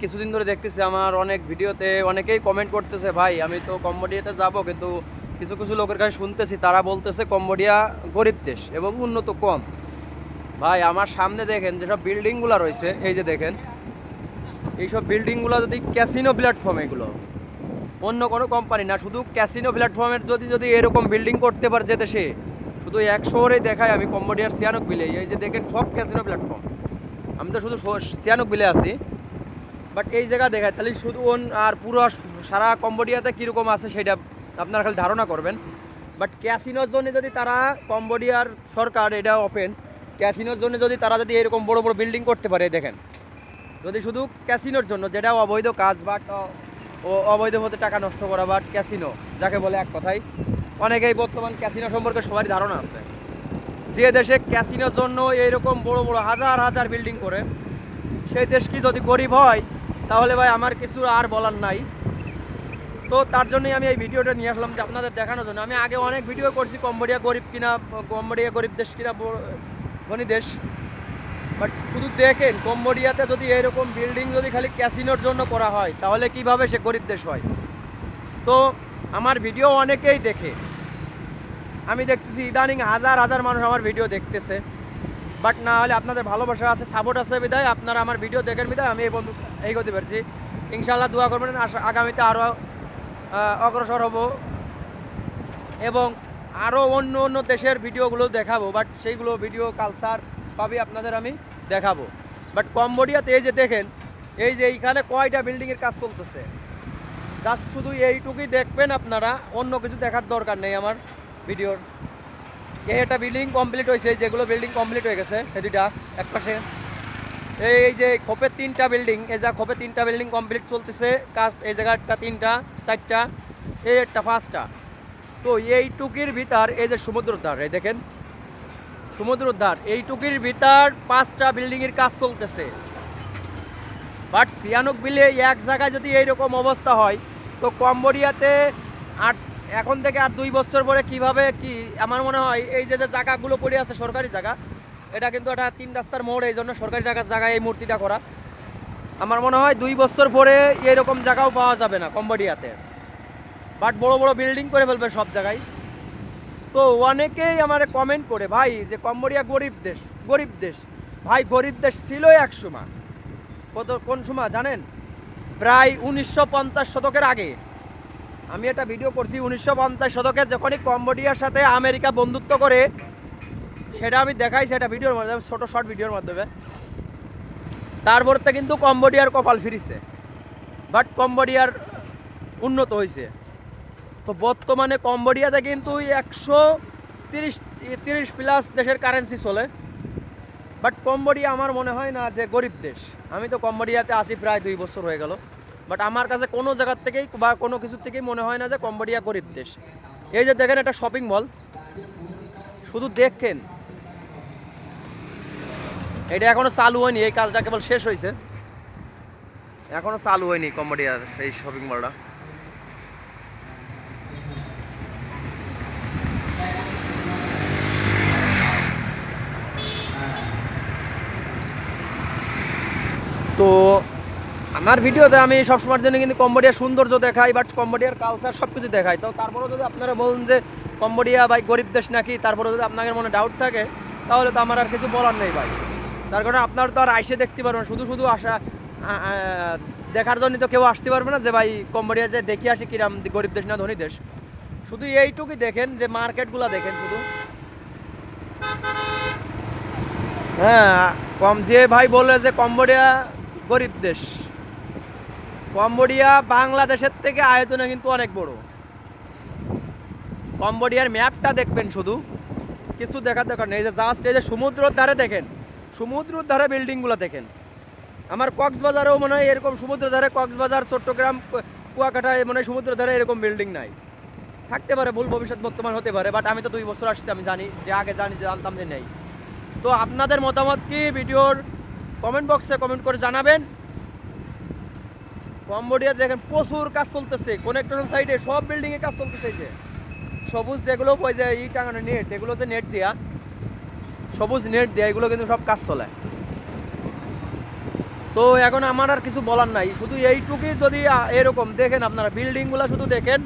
কিছুদিন ধরে দেখতেছি আমার অনেক ভিডিওতে অনেকেই কমেন্ট করতেছে, ভাই, আমি তো কম্বোডিয়াতে যাব, কিন্তু কিছু কিছু লোকের কাছে শুনতেছি, তারা বলতেছে কম্বোডিয়া গরিব দেশ এবং উন্নত কম। ভাই, আমার সামনে দেখেন যেসব বিল্ডিংগুলো রয়েছে, এই যে দেখেন, এইসব বিল্ডিংগুলো যদি ক্যাসিনো প্ল্যাটফর্ম এগুলো, অন্য কোনো কোম্পানি না, শুধু ক্যাসিনো প্ল্যাটফর্মের যদি যদি এরকম বিল্ডিং করতে পারে যে দেশে, শুধু এক শহরেই দেখায় আমি কম্বোডিয়ার সিয়ানক বিলে, এই যে দেখেন সব ক্যাসিনো প্ল্যাটফর্ম আমি তো শুধু সিয়ানক বিলে আছি। বাট এই জায়গা দেখায়, তাহলে শুধু ওন আর পুরো সারা কম্বোডিয়াতে কীরকম আছে সেটা আপনারা খালি ধারণা করবেন। বাট ক্যাসিনোর জন্য যদি তারা কম্বোডিয়ার সরকার এটা ওপেন ক্যাসিনোর জন্য যদি তারা যদি এরকম বড় বড় বিল্ডিং করতে পারে, দেখেন। যদি শুধু ক্যাসিনোর জন্য, যেটা অবৈধ কাজ, বাট অবৈধ হতে টাকা নষ্ট করা, বাট ক্যাসিনো, যাকে বলে এক কথায়, অনেকেই বর্তমান ক্যাসিনো সম্পর্কে সবারই ধারণা আছে। যে দেশে ক্যাসিনোর জন্য এইরকম বড় বড় হাজার হাজার বিল্ডিং করে, সেই দেশ কি যদি গরিব হয় তাহলে ভাই আমার কিছু আর বলার নাই। তো তার জন্যই আমি এই ভিডিওটা নিয়ে আসলাম যে আপনাদের দেখানোর জন্য। আমি আগে অনেক ভিডিও করছি কম্বোডিয়া গরিব কিনা, কম্বোডিয়া গরিব দেশ কিনা ধনী দেশ। বাট শুধু দেখেন, কম্বোডিয়াতে যদি এরকম বিল্ডিং যদি খালি ক্যাসিনোর জন্য করা হয়, তাহলে কীভাবে সে গরিব দেশ হয়? তো আমার ভিডিও অনেকেই দেখে। আমি দেখতেছি ইদানিং হাজার হাজার মানুষ আমার ভিডিও দেখতেছে। বাট না হলে আপনাদের ভালোবাসা আছে সাপোর্ট আছে বিদায়। আপনারা আমার ভিডিও দেখেন বিদায়, আমি এই বন্ধু এই করতে পারছি। ইনশাল্লাহ দোয়া করবেন আগামীতে আরও অগ্রসর হব এবং আরও অন্য অন্য দেশের ভিডিওগুলো দেখাবো বাট সেইগুলো ভিডিও কালচার সবই আপনাদের আমি দেখাবো। বাট কম্বোডিয়াতে এই যে দেখেন, এই যে এইখানে কয়টা বিল্ডিংয়ের কাজ চলতেছে। জাস্ট শুধু এইটুকুই দেখবেন আপনারা, অন্য কিছু দেখার দরকার নেই আমার ভিডিওর এই একটা বিল্ডিং কমপ্লিট হয়েছে যেগুলো বিল্ডিং কমপ্লিট হয়ে গেছে, এই দুইটা, এক পাশে। এই এই যে খোপের তিনটা বিল্ডিং এই যা খোপের তিনটা বিল্ডিং কমপ্লিট চলতেছে, কাজ এই জায়গাটা তিনটা, চারটা, এই একটা পাঁচটা। তো এই টুকির ভিতর, এই যে সমুদ্রের এই দেখেন। সমুদ্রের ধার এইটুকির ভিতর পাঁচটা বিল্ডিংয়ের কাজ চলতেছে। বাট সিয়ানুক বিলে এক জায়গায় যদি এইরকম অবস্থা হয়, তো কম্বোডিয়াতে আট এখন থেকে আর দুই বছর পরে কীভাবে কি, আমার মনে হয় এই যে যে জায়গাগুলো পড়ে আছে সরকারি জায়গা, এটা কিন্তু একটা তিন রাস্তার মোড়, এই জন্য সরকারি জায়গার জায়গায় এই মূর্তিটা করা। আমার মনে হয় দুই বছর পরে এরকম জায়গাও পাওয়া যাবে না কম্বোডিয়াতে। বাট বড় বড় বিল্ডিং করে ফেলবে সব জায়গায়। তো অনেকেই আমার কমেন্ট করে, ভাই, যে কম্বোডিয়া গরিব দেশ গরিব দেশ, ভাই, গরিব দেশ ছিল এক সময়। কত, কোন সময়? জানেন? প্রায় উনিশশো পঞ্চাশ শতকের আগে। আমি একটা ভিডিও করছি উনিশশো পঞ্চাশ শতকে যখনই কম্বোডিয়ার সাথে আমেরিকা বন্ধুত্ব করে, সেটা আমি দেখাইছি সেটা ভিডিওর মাধ্যমে, ছোট শর্ট ভিডিওর মাধ্যমে। তারপরতে কিন্তু কম্বোডিয়ার কপাল ফিরিছে বাট কম্বোডিয়ার উন্নত হয়েছে তো বর্তমানে কম্বোডিয়াতে কিন্তু একশো তিরিশ তিরিশ প্লাস দেশের কারেন্সি চলে। বাট কম্বোডিয়া আমার মনে হয় না যে গরিব দেশ। আমি তো কম্বোডিয়াতে আসি প্রায় দুই বছর হয়ে গেল। বাট আমার কাছে কোনো জায়গার থেকেই বা কোনো কিছুর থেকেই মনে হয় না যে কম্বোডিয়া গরিব দেশ। এই যে দেখেন একটা শপিং মল শুধু দেখেন। এটা এখনও চালু হয়নি, এই কাজটা কেবল শেষ হয়েছে। এখনও চালু হয়নি কম্বোডিয়ার এই শপিং মলটা তো আমার ভিডিওতে আমি সবসময়ের জন্য কিন্তু কম্বোডিয়ার সৌন্দর্য দেখাই বাট কম্বোডিয়ার কালচার সব কিছু দেখাই। তো তারপরেও যদি আপনারা বলেন যে কম্বোডিয়া ভাই গরিব দেশ নাকি তারপরে যদি আপনাদের মনে ডাউট থাকে, তাহলে তো আমার আর কিছু বলার নেই ভাই। তার কারণে আপনার তো আর আইসে দেখতে পারবেন শুধু শুধু আসা দেখার জন্য তো কেউ আসতে পারবে না যে ভাই কম্বোডিয়া যে দেখি আসি কিরাম গরিব দেশ না ধনী দেশ। শুধু এইটুকুই দেখেন যে মার্কেটগুলো দেখেন শুধু। হ্যাঁ কম যে ভাই বলে যে কম্বোডিয়া গরিব দেশ। কম্বোডিয়া বাংলাদেশের থেকে আয়তনে কিন্তু অনেক বড়। কম্বোডিয়ার ম্যাপটা দেখবেন শুধু। কিছু দেখার দরকার নেই। যে জাস্ট এই যে সমুদ্রর ধারে দেখেন সমুদ্রর ধারে বিল্ডিংগুলো দেখেন। আমার কক্সবাজারেও মনে হয় এরকম সমুদ্রের ধারে কক্সবাজার, চট্টগ্রাম কুয়াকাটায় মনে হয় সমুদ্রের ধারে এরকম বিল্ডিং নাই। থাকতে পারে, ভুল ভবিষ্যৎ বর্তমান হতে পারে বাট আমি তো দুই বছর আসছি, আমি জানি, যে আগে জানি, যে জানতাম যে নেই। তো আপনাদের মতামত কি? ভিডিওর কমেন্ট বক্সে কমেন্ট করে জানাবেন। কম্বোডিয়া দেখেন প্রচুর কাজ চলতেছে কোনেক্টর সাইডে সব বিল্ডিং এ কাজ চলতেছে যে। সবুজ যেগুলো ওই যে ই টাঙানো নেট এগুলোতে নেট দেয়া, সবুজ নেট দেয়া এগুলো কিন্তু সব কাজ চলে। তো এখন আমার আর কিছু বলার নাই, শুধু এইটুকুই যদি এরকম দেখেন আপনারা বিল্ডিংগুলো শুধু দেখেন।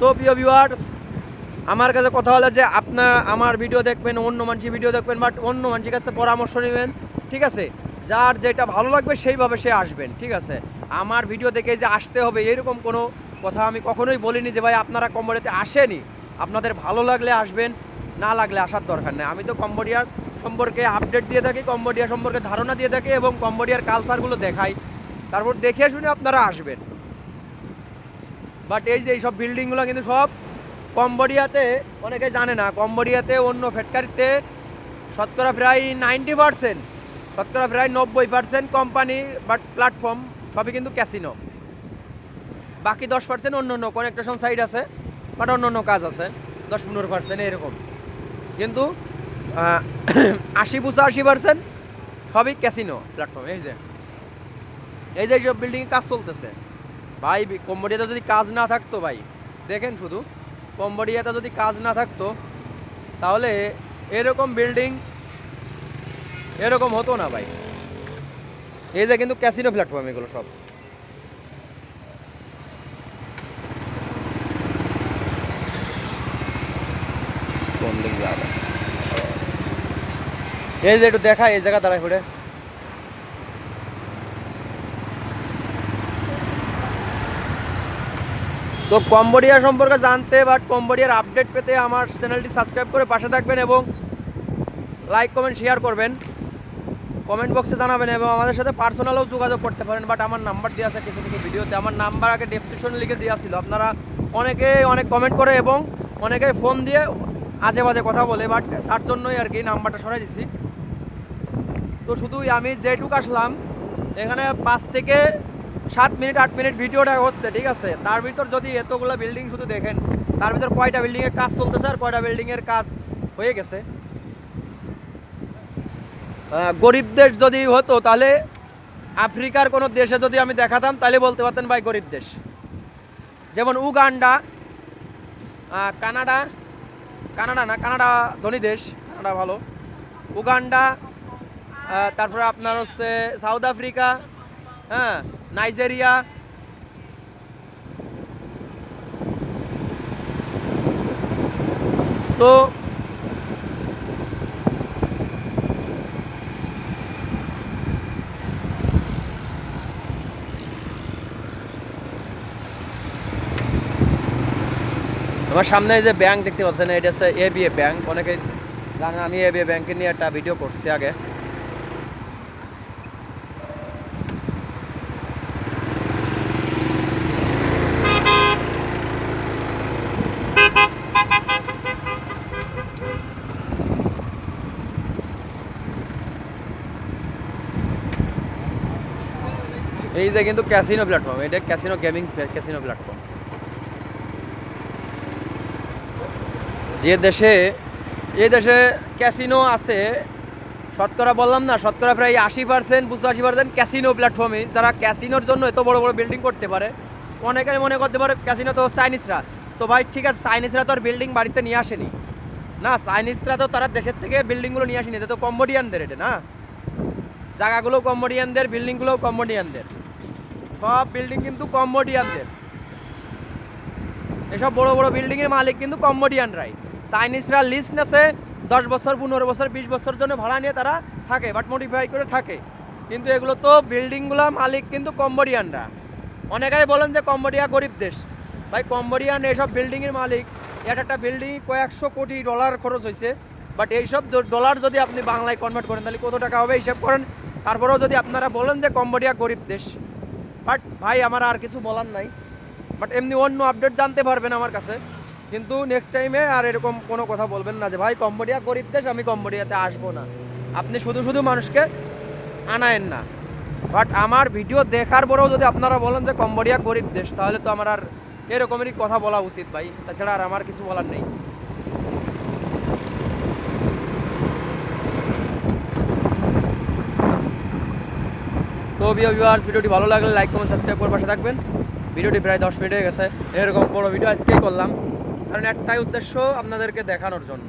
তো প্রিয় ভিউয়ার্স আমার কাছে কথা হলো যে আপনার আমার ভিডিও দেখবেন, অন্য মানুষের ভিডিও দেখবেন বাট অন্য মানুষের কাছে পরামর্শ নেবেন, ঠিক আছে? যার যেটা ভালো লাগবে সেইভাবে সে আসবেন, ঠিক আছে? আমার ভিডিও দেখে যে আসতে হবে এরকম কোনো কথা আমি কখনোই বলিনি যে ভাই আপনারা কম্বোডিয়াতে আসেনি। আপনাদের ভালো লাগলে আসবেন, না লাগলে আসার দরকার নেই। আমি তো কম্বোডিয়ার সম্পর্কে আপডেট দিয়ে থাকি, কম্বোডিয়া সম্পর্কে ধারণা দিয়ে থাকি এবং কম্বোডিয়ার কালচারগুলো দেখাই। তারপর দেখে শুনে আপনারা আসবেন। বাট এই যে এইসব বিল্ডিংগুলো কিন্তু সব কম্বোডিয়াতে, অনেকে জানে না, কম্বোডিয়াতে অন্য ফ্যাক্টরিতে শতকরা প্রায় নাইনটি পার্সেন্ট শতকরা প্রায় নব্বই পার্সেন্ট কোম্পানি বাট প্ল্যাটফর্ম সবই কিন্তু ক্যাসিনো বাকি দশ পার্সেন্ট অন্য অন্য কনেকটেশন সাইড আছে বাট অন্য অন্য কাজ আছে। দশ পনেরো পার্সেন্ট এরকম। কিন্তু আশি পঁচাশি পার্সেন্ট সবই ক্যাসিনো প্ল্যাটফর্ম এই যে। এই যে এইসব বিল্ডিংয়ে কাজ চলতেছে। ভাই কম্বোডিয়াতে যদি কাজ না থাকতো ভাই, দেখেন শুধু কম্বোডিয়াতে যদি কাজ না থাকতো, তাহলে এরকম বিল্ডিং এরকম হতো না ভাই। এই যে কিন্তু ক্যাসিনো প্ল্যাটফর্ম এগুলো সব। এই যে একটু দেখা, এই জায়গা দাঁড়ায় ঘুরে। তো কম্বোডিয়া সম্পর্কে জানতে বা কম্বোডিয়ার আপডেট পেতে আমার চ্যানেলটি সাবস্ক্রাইব করে পাশে থাকবেন এবং লাইক কমেন্ট শেয়ার করবেন। কমেন্ট বক্সে জানাবেন এবং আমাদের সাথে পার্সোনালও যোগাযোগ করতে পারেন বাট আমার নাম্বার দেওয়া আছে কিছু কিছু ভিডিওতে আমার নাম্বার আগে ডেসক্রিপশনে লিখে দেওয়া ছিল। আপনারা অনেকে অনেক কমেন্ট করে এবং অনেকে ফোন দিয়ে আজে বাজে কথা বলে বাট তার জন্যই আর কি নাম্বারটা সরাই দিছি। তো শুধু আমি যেটুকু আসলাম, এখানে পাঁচ থেকে সাত মিনিট, আট মিনিট ভিডিওটা হচ্ছে, ঠিক আছে? তার ভিতর যদি এতগুলো বিল্ডিং শুধু দেখেন, তার ভিতর কয়টা বিল্ডিংয়ের কাজ চলতেছে আর কয়টা বিল্ডিংয়ের কাজ হয়ে গেছে? গরিব দেশ যদি হতো, তাহলে আফ্রিকার কোনো দেশে যদি আমি দেখাতাম, তাহলে বলতে পারতেন ভাই গরিব দেশ। যেমন উগান্ডা কানাডা কানাডা না, কানাডা ধনী দেশ, কানাডা ভালো। উগান্ডা তারপরে আপনার হচ্ছে সাউথ আফ্রিকা হ্যাঁ নাইজেরিয়া। তো আমার সামনে যে ব্যাংক দেখতে পাচ্ছেন, এটা হচ্ছে এ বি এ ব্যাংক অনেকে জানেন আমি এবিএ ব্যাংকে নিয়ে একটা ভিডিও করছি আগে। এই যে কিন্তু ক্যাসিনো প্ল্যাটফর্ম এটা ক্যাসিনো গেমিং ক্যাসিনো প্ল্যাটফর্ম যে দেশে যে দেশে ক্যাসিনো আছে, শতকরা বললাম না, শতকরা প্রায় আশি পার্সেন্ট বুঝতে আশি পার্সেন্ট ক্যাসিনো প্ল্যাটফর্মে যারা ক্যাসিনোর জন্য এত বড় বড় বিল্ডিং করতে পারে। অনেকে মনে করতে পারে ক্যাসিনো তো চাইনিজরা তো ভাই, ঠিক আছে চাইনিজরা তো আর বিল্ডিং বাড়িতে নিয়ে আসেনি। না চাইনিজরা তো তারা দেশের থেকে বিল্ডিংগুলো নিয়ে আসেনি এটা তো কম্বোডিয়ানদের এটা, না? জায়গাগুলো কম্বোডিয়ানদের বিল্ডিংগুলোও কম্বোডিয়ানদের সব বিল্ডিং কিন্তু কম্বোডিয়ানদের এসব বড় বড় বিল্ডিংয়ের মালিক কিন্তু কম্বোডিয়ানরাই চাইনিজরা লিস্ট নেছে দশ বছর, পনেরো বছর, বিশ বছর জন্য ভাড়া নিয়ে তারা থাকে বাট মডিফাই করে থাকে। কিন্তু এগুলো তো বিল্ডিংগুলো মালিক কিন্তু কম্বোডিয়ানরা। অনেকেই বলেন যে কম্বোডিয়া গরিব দেশ। ভাই, কম্বোডিয়ান এইসব বিল্ডিংয়ের মালিক এক একটা বিল্ডিং কয়েকশো কোটি ডলার খরচ হয়েছে বাট এইসব ডলার যদি আপনি বাংলায় কনভার্ট করেন, তাহলে কত টাকা হবে হিসাব করেন? তারপরেও যদি আপনারা বলেন যে কম্বোডিয়া গরিব দেশ বাট ভাই, আমার আর কিছু বলার নাই। বাট এমনি অন্য আপডেট জানতে পারবেন আমার কাছে। কিন্তু নেক্সট টাইমে আর এরকম কোনো কথা বলবেন না যে, ভাই, কম্বোডিয়া গরিব দেশ, আমি কম্বোডিয়াতে আসব না। আপনি শুধু শুধু মানুষকে আনায়েন না। বাট আমার ভিডিও দেখার পরেও যদি আপনারা বলেন যে, কম্বোডিয়া গরিব দেশ, তাহলে তো আমার আর এরকমেরই কথা বলা উচিত ভাই। তাছাড়া আর আমার কিছু বলার নেই। তো ভিউয়ার্স ভিডিওটি ভালো লাগলে লাইক কমেন্ট সাবস্ক্রাইব করে পাশে থাকবেন। ভিডিওটি প্রায় দশ মিনিট হয়ে গেছে। এরকম বড় ভিডিও আজকেই করলাম। কারণ একটাই উদ্দেশ্য আপনাদেরকে দেখানোর জন্য।